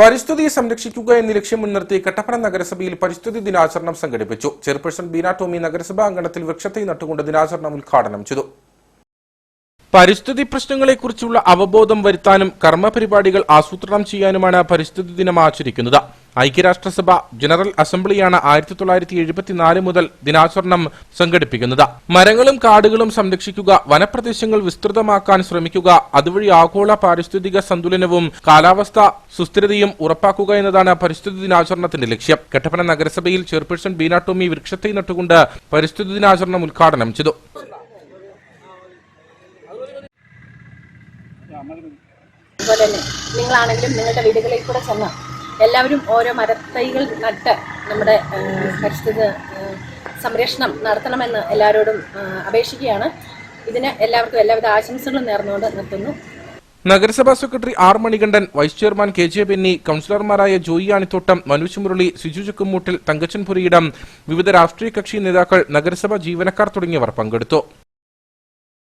പരിസ്ഥിതിയെ സംരക്ഷിക്കുക എന്ന ലക്ഷ്യം മുൻനിർത്തി കട്ടപ്പന നഗരസഭയിൽ പരിസ്ഥിതി ദിനാചരണം സംഘടിപ്പിച്ചു. ചെയർപേഴ്സൺ ബീന ടോമി നഗരസഭാ അങ്കണത്തിൽ വൃക്ഷത്തെ നട്ടുകൊണ്ട് ദിനാചരണം ഉദ്ഘാടനം ചെയ്തു. പരിസ്ഥിതി പ്രശ്നങ്ങളെക്കുറിച്ചുള്ള അവബോധം വരുത്താനും കർമ്മപരിപാടികൾ ആസൂത്രണം ചെയ്യാനുമാണ് പരിസ്ഥിതി ദിനം ആചരിക്കുന്നത്. ഐക്യരാഷ്ട്രസഭ ജനറൽ അസംബ്ലിയാണ് ആയിരത്തി തൊള്ളായിരത്തി എഴുപത്തിനാല് മുതൽ ദിനാചരണം സംഘടിപ്പിക്കുന്നത്. മരങ്ങളും കാടുകളും സംരക്ഷിക്കുക വനപ്രദേശങ്ങൾ വിസ്തൃതമാക്കാൻ ശ്രമിക്കുക അതുവഴി ആഗോള പാരിസ്ഥിതിക സന്തുലനവും കാലാവസ്ഥ സുസ്ഥിരതയും ഉറപ്പാക്കുക എന്നതാണ് പരിസ്ഥിതി ദിനാചരണത്തിന്റെ ലക്ഷ്യം. കെട്ടപ്പന നഗരസഭയിൽ ചെയർപേഴ്സൺ ബീനാട്ടോമി ടോമി വൃക്ഷത്തെ നട്ടുകൊണ്ട് പരിസ്ഥിതി ദിനാചരണം ഉദ്ഘാടനം ചെയ്തു. അതുപോലെ തന്നെ നിങ്ങളാണെങ്കിലും നിങ്ങളുടെ വീടുകളിൽ കൂടെ ചെന്ന് എല്ലാവരും ഓരോ മരത്തൈകൾ നട്ട് നമ്മുടെ പരിസ്ഥിതി സംരക്ഷണം നടത്തണമെന്ന് എല്ലാവരോടും അപേക്ഷിക്കുകയാണ്. ഇതിന് എല്ലാവർക്കും എല്ലാവിധ ആശംസകളും നേർന്നുകൊണ്ട് നിർത്തുന്നു. നഗരസഭാ secretary R Manikandan vice chairman K J Benny കൌൺസിലർമാരായ Joy Anithottam Manoj Murali Siju Chukkumoottil Thankachan Puriyidam വിവിധ രാഷ്ട്രീയ കക്ഷി നേതാക്കൾ നഗരസഭാ ജീവനക്കാർ തുടങ്ങിയവർ പങ്കെടുത്തു.